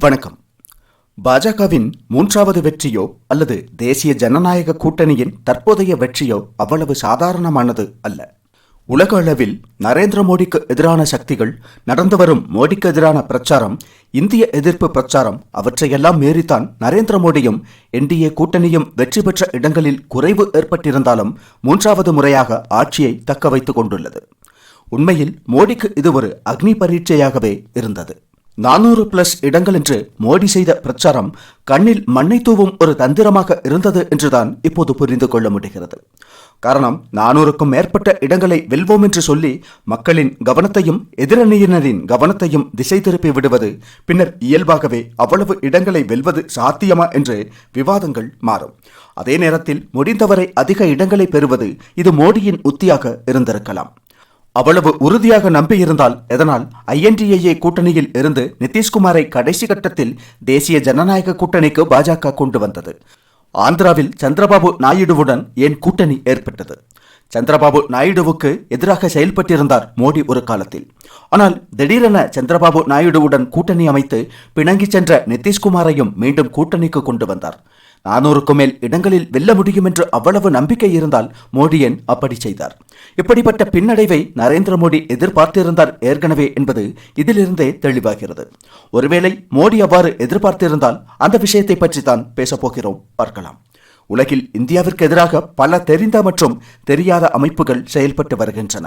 வணக்கம். பாஜகவின் மூன்றாவது வெற்றியோ அல்லது தேசிய ஜனநாயக கூட்டணியின் தற்போதைய வெற்றியோ அவ்வளவு சாதாரணமானது அல்ல. உலக அளவில் நரேந்திர மோடிக்கு எதிரான சக்திகள் நடந்து வரும் மோடிக்கு எதிரான பிரச்சாரம் இந்திய எதிர்ப்பு பிரச்சாரம் அவற்றையெல்லாம் மீறித்தான் நரேந்திர மோடியும் என்டிஏ கூட்டணியும் வெற்றி பெற்ற இடங்களில் குறைவு ஏற்பட்டிருந்தாலும் மூன்றாவது முறையாக ஆட்சியை தக்க வைத்துக் கொண்டுள்ளது. உண்மையில் மோடிக்கு இது ஒரு அக்னி பரீட்சையாகவே இருந்தது. நானூறு பிளஸ் இடங்கள் என்று மோடி செய்த பிரச்சாரம் கண்ணில் மண்ணை தூவும் ஒரு தந்திரமாக இருந்தது என்றுதான் இப்போது புரிந்து கொள்ள முடிகிறது. காரணம் நானூறுக்கும் மேற்பட்ட இடங்களை வெல்வோம் என்று சொல்லி மக்களின் கவனத்தையும் எதிரணியினரின் கவனத்தையும் திசை திருப்பி விடுவது பின்னர் இயல்பாகவே அவ்வளவு இடங்களை வெல்வது சாத்தியமா என்று விவாதங்கள் மாறும். அதே நேரத்தில் முடிந்தவரை அதிக இடங்களை பெறுவது இது மோடியின் உத்தியாக இருந்திருக்கலாம். அவ்வளவு உறுதியாக நம்பியிருந்தால் எதனால்? ஐஎன்டிஏஏ கூட்டணியில் இருந்து நிதிஷ்குமாரை கடைசி கட்டத்தில் தேசிய ஜனநாயக கூட்டணிக்கு பாஜக கொண்டு வந்தது. ஆந்திராவில் சந்திரபாபு நாயுடுவுடன் ஏன் கூட்டணி ஏற்பட்டது? சந்திரபாபு நாயுடுவுக்கு எதிராக செயல்பட்டிருந்தார் மோடி ஒரு காலத்தில். ஆனால் திடீரென சந்திரபாபு நாயுடுவுடன் கூட்டணி அமைத்து பிணங்கி சென்ற நிதிஷ்குமாரையும் மீண்டும் கூட்டணிக்கு கொண்டு வந்தார். நானூறுக்கும் மேல் இடங்களில் வெல்ல முடியும் என்று அவ்வளவு நம்பிக்கை இருந்தால் மோடியன் அப்படி செய்தார். இப்படிப்பட்ட பின்னடைவை நரேந்திர மோடி எதிர்பார்த்திருந்தார் ஏற்கனவே என்பது இதிலிருந்தே தெளிவாகிறது. ஒருவேளை மோடி அவ்வாறு எதிர்பார்த்திருந்தால் அந்த விஷயத்தை பற்றி தான் பேசப்போகிறோம் பார்க்கலாம். உலகில் இந்தியாவிற்கு எதிராக பல தெரிந்த மற்றும் தெரியாத அமைப்புகள் செயல்பட்டு வருகின்றன.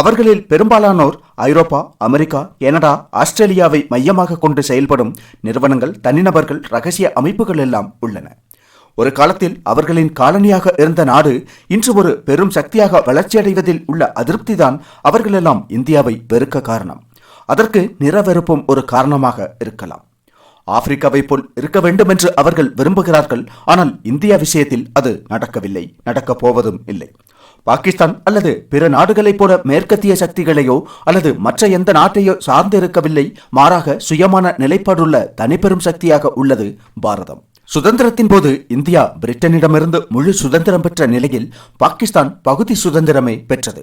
அவர்களில் பெரும்பாலானோர் ஐரோப்பா அமெரிக்கா கனடா ஆஸ்திரேலியாவை மையமாக கொண்டு செயல்படும் நிறுவனங்கள் தனிநபர்கள் ரகசிய அமைப்புகள் எல்லாம் உள்ளன. ஒரு காலத்தில் அவர்களின் காலனியாக இருந்த நாடு இன்று ஒரு பெரும் சக்தியாக வளர்ச்சியடைவதில் உள்ள அதிருப்திதான் அவர்களெல்லாம் இந்தியாவை வெறுக்க காரணம். அதற்கு நிறவெறுப்பும் ஒரு காரணமாக இருக்கலாம். ஆப்பிரிக்காவை போல் இருக்க வேண்டும் என்று அவர்கள் விரும்புகிறார்கள். ஆனால் இந்தியா விஷயத்தில் அது நடக்கவில்லை. நடக்கப் போவதும் இல்லை. பாகிஸ்தான் அல்லது பிற நாடுகளைப் போல மேற்கத்திய சக்திகளையோ அல்லது மற்ற எந்த நாட்டையோ சார்ந்து இருக்கவில்லை. மாறாக சுயமான நிலைப்பாடுள்ள தனிப்பெரும் சக்தியாக உள்ளது பாரதம். சுதந்திரத்தின் போது இந்தியா பிரிட்டனிடமிருந்து முழு சுதந்திரம் பெற்ற நிலையில் பாகிஸ்தான் பகுதி சுதந்திரமே பெற்றது.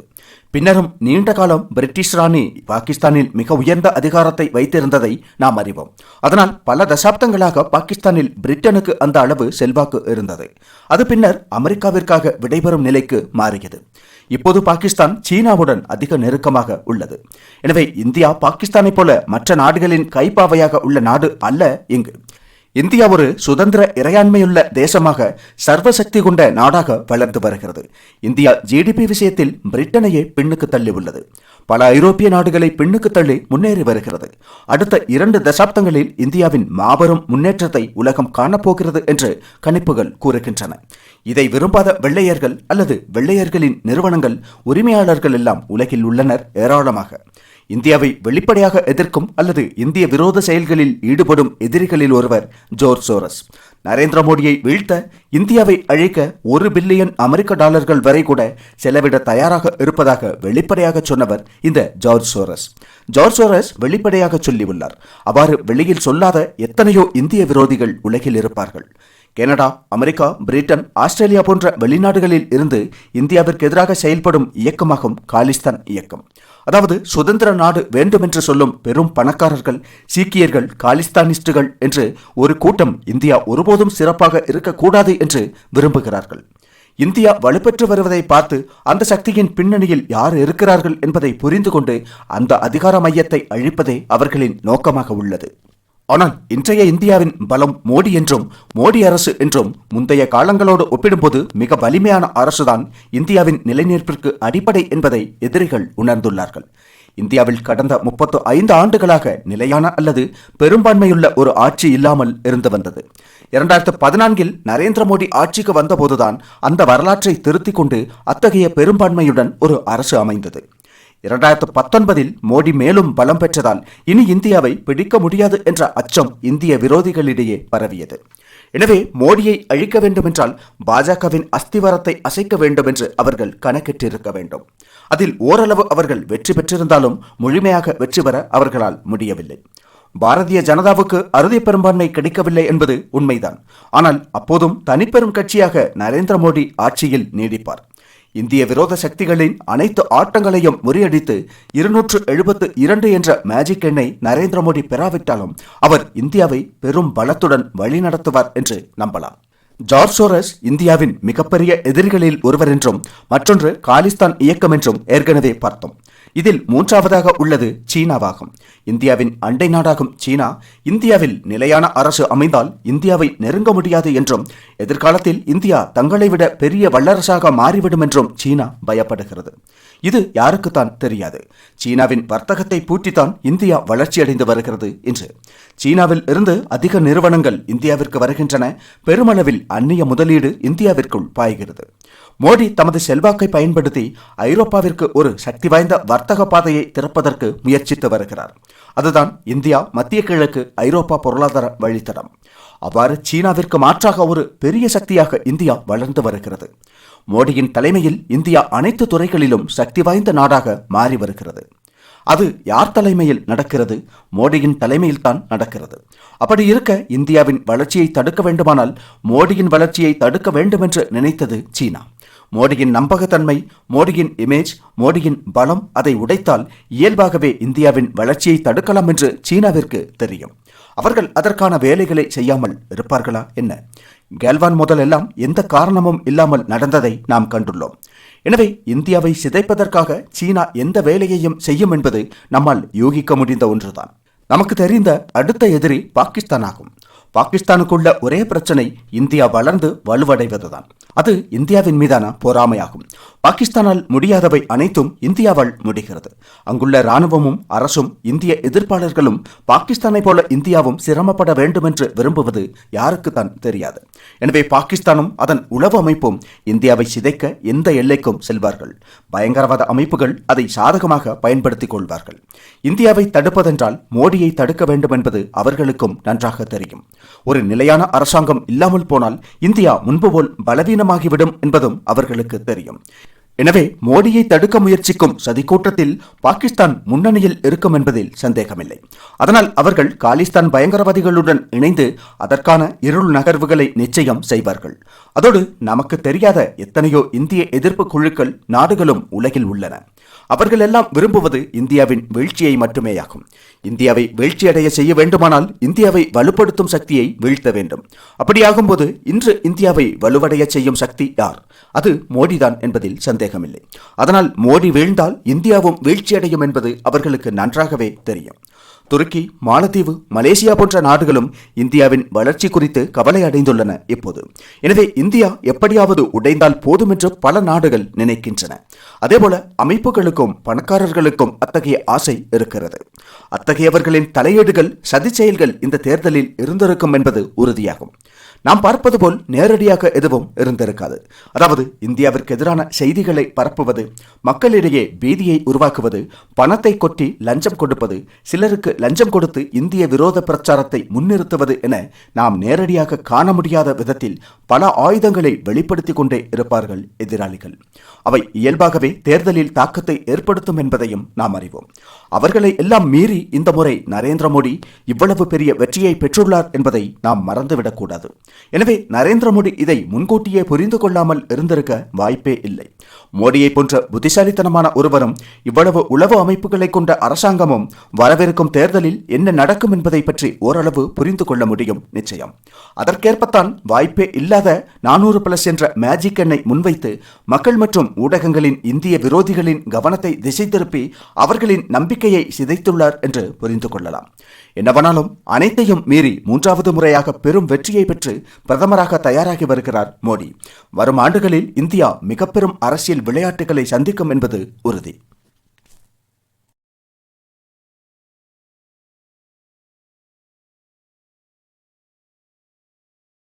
பின்னரும் நீண்ட காலம் பிரிட்டிஷ் ராணி பாகிஸ்தானில் மிக உயர்ந்த அதிகாரத்தை வைத்திருந்ததை நாம் அறிவோம். அதனால் பல தசாப்தங்களாக பாகிஸ்தானில் பிரிட்டனுக்கு அந்த அளவு செல்வாக்கு இருந்தது. அது பின்னர் அமெரிக்காவிற்காக விடைபெறும் நிலைக்கு மாறியது. இப்போது பாகிஸ்தான் சீனாவுடன் அதிக நெருக்கமாக உள்ளது. எனவே இந்தியா பாகிஸ்தானைப் போல மற்ற நாடுகளின் கைப்பாவையாக உள்ள நாடு அல்ல இங்கு. இந்தியா ஒரு சுதந்திர இறையாண்மையுள்ள தேசமாக சர்வசக்தி கொண்ட நாடாக வளர்ந்து வருகிறது. இந்தியா ஜிடிபி விஷயத்தில் பிரிட்டனையே பின்னுக்கு தள்ளி உள்ளது பல ஐரோப்பிய நாடுகளை பின்னுக்கு தள்ளி முன்னேறி வருகிறது. அடுத்த இரண்டு தசாப்தங்களில் இந்தியாவின் மாபெரும் முன்னேற்றத்தை உலகம் காணப்போகிறது என்று கணிப்புகள் கூறுகின்றன. இதை விரும்பாத வெள்ளையர்கள் அல்லது வெள்ளையர்களின் நிறுவனங்கள் உரிமையாளர்கள் எல்லாம் உலகில் உள்ளனர் ஏராளமாக. இந்தியாவை வெளிப்படையாக எதிர்க்கும் அல்லது இந்திய விரோத செயல்களில் ஈடுபடும் எதிரிகளில் ஒருவர் ஜோர்ஜ் சோரஸ். நரேந்திர மோடியை வீழ்த்த இந்தியாவை அழைக்க ஒரு பில்லியன் அமெரிக்க டாலர்கள் வரை கூட செலவிட தயாராக இருப்பதாக வெளிப்படையாக சொன்னவர் இந்த ஜார்ஜ் சோரஸ். ஜார்ஜ் சோரஸ் வெளிப்படையாக சொல்லியுள்ளார். அவ்வாறு வெளியில் சொல்லாத எத்தனையோ இந்திய விரோதிகள் உலகில் இருப்பார்கள். கனடா அமெரிக்கா பிரிட்டன் ஆஸ்திரேலியா போன்ற வெளிநாடுகளில் இருந்து இந்தியாவிற்கு எதிராக செயல்படும் இயக்கமாகும் காலிஸ்தான் இயக்கம். அதாவது சுதந்திர நாடு வேண்டுமென்று சொல்லும் பெரும் பணக்காரர்கள் சீக்கியர்கள் காலிஸ்தானிஸ்டுகள் என்று ஒரு கூட்டம் இந்தியா ஒருபோதும் சிறப்பாக இருக்கக்கூடாது என்று விரும்புகிறார்கள். இந்தியா வலுப்பெற்று வருவதை பார்த்து அந்த சக்தியின் பின்னணியில் யார் இருக்கிறார்கள் என்பதை புரிந்து கொண்டு அந்த அதிகார மையத்தை அழிப்பதே அவர்களின் நோக்கமாக உள்ளது. ஆனால் இன்றைய இந்தியாவின் பலம் மோடி என்றும் மோடி அரசு என்றும் முந்தைய காலங்களோடு ஒப்பிடும்போது மிக வலிமையான அரசுதான் இந்தியாவின் நிலைநீர்ப்பிற்கு அடிப்படை என்பதை எதிரிகள் உணர்ந்துள்ளார்கள். இந்தியாவில் கடந்த முப்பத்து ஐந்து ஆண்டுகளாக நிலையான அல்லது பெரும்பான்மையுள்ள ஒரு ஆட்சி இல்லாமல் இருந்து வந்தது. இரண்டாயிரத்து பதினான்கில் நரேந்திர மோடி ஆட்சிக்கு வந்தபோதுதான் அந்த வரலாற்றை திருத்திக் கொண்டு அத்தகைய பெரும்பான்மையுடன் ஒரு அரசு அமைந்தது. இரண்டாயிரத்து பத்தொன்பதில் மோடி மேலும் பலம் பெற்றதால் இனி இந்தியாவை பிடிக்க முடியாது என்ற அச்சம் இந்திய விரோதிகளிடையே பரவியது. எனவே மோடியை அழிக்க வேண்டுமென்றால் பாஜகவின் அஸ்திவாரத்தை அசைக்க வேண்டும் என்று அவர்கள் கணக்கிட்டிருக்க வேண்டும். அதில் ஓரளவு அவர்கள் வெற்றி பெற்றிருந்தாலும் முழுமையாக வெற்றி பெற அவர்களால் முடியவில்லை. பாரதிய ஜனதாவுக்கு அறுதி பெரும்பான்மை கிடைக்கவில்லை என்பது உண்மைதான். ஆனால் அப்போதும் தனிப்பெரும் கட்சியாக நரேந்திர மோடி ஆட்சியில் நீடிப்பார். இந்திய விரோத சக்திகளின் அனைத்து ஆட்டங்களையும் முறியடித்து இருநூற்று எழுபத்து இரண்டு என்ற மேஜிக் எண்ணை நரேந்திர மோடி பெறாவிட்டாலும் அவர் இந்தியாவை பெரும் பலத்துடன் வழிநடத்துவார் என்று நம்பலாம். ஜார்ஜ் சோரஸ் இந்தியாவின் மிகப்பெரிய எதிரிகளில் ஒருவர் என்றும் மற்றொன்று காலிஸ்தான் இயக்கம் என்றும் ஏற்கனவே பார்த்தோம். இதில் மூன்றாவதாக உள்ளது சீனாவாகும். இந்தியாவின் அண்டை நாடாகும் சீனா இந்தியாவில் நிலையான அரசு அமைந்தால் இந்தியாவை நெருங்க முடியாது என்றும் எதிர்காலத்தில் இந்தியா தங்களை விட பெரிய வல்லரசாக மாறிவிடும் என்றும் சீனா பயப்படுகிறது. இது யாருக்குத்தான் தெரியாது. சீனாவின் வர்த்தகத்தை பூட்டித்தான் இந்தியா வளர்ச்சியடைந்து வருகிறது என்று. சீனாவில் இருந்து அதிக நிறுவனங்கள் இந்தியாவிற்கு வருகின்றன. பெருமளவில் அந்நிய முதலீடு இந்தியாவிற்குள் பாய்கிறது. மோடி தமது செல்வாக்கை பயன்படுத்தி ஐரோப்பாவிற்கு ஒரு சக்தி வாய்ந்த வர்த்தக பாதையை திறப்பதற்கு முயற்சித்து வருகிறார். அதுதான் இந்தியா மத்திய கிழக்கு ஐரோப்பா பொருளாதார வழித்தடம். அவ்வாறு சீனாவிற்கு மாற்றாக ஒரு பெரிய சக்தியாக இந்தியா வளர்ந்து வருகிறது. மோடியின் தலைமையில் இந்தியா அனைத்து துறைகளிலும் சக்தி வாய்ந்த நாடாக மாறி வருகிறது. அது யார் தலைமையில் நடக்கிறது? மோடியின் தலைமையில் தான் நடக்கிறது. அப்படி இருக்க இந்தியாவின் வளர்ச்சியை தடுக்க வேண்டுமானால் மோடியின் வளர்ச்சியை தடுக்க வேண்டும் என்று நினைத்தது சீனா. மோடியின் நம்பகத்தன்மை மோடியின் இமேஜ் மோடியின் பலம் அதை உடைத்தால் இயல்பாகவே இந்தியாவின் வளர்ச்சியை தடுக்கலாம் என்று சீனாவிற்கு தெரியும். அவர்கள் அதற்கான வேலைகளை செய்யாமல் இருப்பார்களா? என்ன? கேல்வான் முதலெல்லாம் எந்த காரணமும் இல்லாமல் நடந்ததை நாம் கண்டுள்ளோம். எனவே இந்தியாவை சிதைப்பதற்காக சீனா எந்த வேலையையும் செய்யும் என்பது நம்மால் யூகிக்க முடிந்த ஒன்றுதான். நமக்கு தெரிந்த அடுத்த எதிரி பாகிஸ்தான் ஆகும் பாகிஸ்தானுக்குள்ள ஒரே பிரச்சனை இந்தியா வளர்ந்து வலுவடைவதுதான். அது இந்தியாவின் மீதான பொறாமையாகும். பாகிஸ்தானால் முடியாதவை அனைத்தும் இந்தியாவால் முடிகிறது. அங்குள்ள ராணுவமும் அரசும் இந்திய எதிர்ப்பாளர்களும் பாகிஸ்தானை போல இந்தியாவும் சிரமப்பட வேண்டும் என்று விரும்புவது யாருக்குத்தான் தெரியாது. எனவே பாகிஸ்தானும் அதன் உளவு அமைப்பும் இந்தியாவை சிதைக்க எந்த எல்லைக்கும் செல்வார்கள். பயங்கரவாத அமைப்புகள் அதை சாதகமாக பயன்படுத்திக் கொள்வார்கள். இந்தியாவை தடுப்பதென்றால் மோடியை தடுக்க வேண்டும் என்பது அவர்களுக்கும் நன்றாக தெரியும். ஒரு நிலையான அரசாங்கம் இல்லாமல் போனால் இந்தியா முன்பு போல் பலவீனமாகிவிடும் என்பதும் அவர்களுக்கு தெரியும். எனவே மோடியை தடுக்க முயற்சிக்கும் சதிக்கூட்டத்தில் பாகிஸ்தான் முன்னணியில் இருக்கும் என்பதில் சந்தேகமில்லை. அதனால் அவர்கள் காலிஸ்தான் பயங்கரவாதிகளுடன் இணைந்து அதற்கான இருள் நகர்வுகளை நிச்சயம் செய்வார்கள். அதோடு நமக்கு தெரியாத எத்தனையோ இந்திய எதிர்ப்பு குழுக்கள் நாடுகளும் உலகில் உள்ளன. அவர்கள் எல்லாம் விரும்புவது இந்தியாவின் வீழ்ச்சியை மட்டுமேயாகும். இந்தியாவை வீழ்ச்சியடைய செய்ய வேண்டுமானால் இந்தியாவை வலுப்படுத்தும் சக்தியை வீழ்த்த வேண்டும். அப்படியாகும்போது இன்று இந்தியாவை வலுவடைய செய்யும் சக்தி யார்? அது மோடிதான் என்பதில் சந்தேகம். சந்தேகமில்லை. அதனால் மோடி வீழ்ந்தால் இந்தியாவும் வீழ்ச்சியடையும் என்பது அவர்களுக்கு நன்றாகவே தெரியும். துருக்கி மாலத்தீவு மலேசியா போன்ற நாடுகளும் இந்தியாவின் வளர்ச்சி குறித்து கவலை அடைந்துள்ளன இப்போது. எனவே இந்தியா எப்படியாவது உடைந்தால் போதும் என்று பல நாடுகள் நினைக்கின்றன. அதேபோல அமைப்புகளுக்கும் பணக்காரர்களுக்கும் அத்தகைய ஆசை இருக்கிறது. அத்தகையவர்களின் தலையீடுகள் சதி செயல்கள் இந்த தேர்தலில் இருந்திருக்கும் என்பது உறுதியாகும். நாம் பார்ப்பது போல் நேரடியாக எதுவும் இருந்திருக்காது. அதாவது இந்தியாவிற்கு எதிரான செய்திகளை பரப்புவது மக்களிடையே பீதியை உருவாக்குவது பணத்தை கொட்டி லஞ்சம் கொடுப்பது சிலருக்கு லஞ்சம் கொடுத்து இந்திய விரோத பிரச்சாரத்தை முன்னிறுத்துவது என நாம் நேரடியாக காண முடியாத விதத்தில் பல ஆயுதங்களை வெளிப்படுத்திக் கொண்டே இருப்பார்கள் எதிராளிகள். அவை இயல்பாகவே தேர்தலில் தாக்கத்தை ஏற்படுத்தும் என்பதையும் நாம் அறிவோம். அவர்களை எல்லாம் மீறி இந்த முறை நரேந்திர மோடி இவ்வளவு பெரிய வெற்றியை பெற்றுள்ளார் என்பதை நாம் மறந்துவிடக்கூடாது. எனவே நரேந்திர மோடி இதை முன்கூட்டியே புரிந்து கொள்ளாமல் இருந்திருக்க வாய்ப்பே இல்லை. மோடியை போன்ற புத்திசாலித்தனமான ஒருவரும் இவ்வளவு உளவு அமைப்புகளை கொண்ட அரசாங்கமும் வரவிருக்கும் தேர்தலில் என்ன நடக்கும் என்பதை பற்றி ஓரளவு புரிந்து கொள்ள முடியும் நிச்சயம். அதற்கேற்பத்தான் வாய்ப்பே இல்லாத நானூறு பிளஸ் என்ற மேஜிக் எண்ணை முன்வைத்து மக்கள் மற்றும் ஊடகங்களின் இந்திய விரோதிகளின் கவனத்தை திசை திருப்பி அவர்களின் நம்பிக்கையை சிதைத்துள்ளார் என்று புரிந்து கொள்ளலாம். என்னவனாலும் அனைத்தையும் மீறி மூன்றாவது முறையாக பெரும் வெற்றியை பெற்று பிரதமராக தயாராகி வருகிறார் மோடி. வரும் ஆண்டுகளில் இந்தியா மிக பெரும் அரசியல் விளையாட்டுகளை சந்திக்கும் என்பது உறுதி.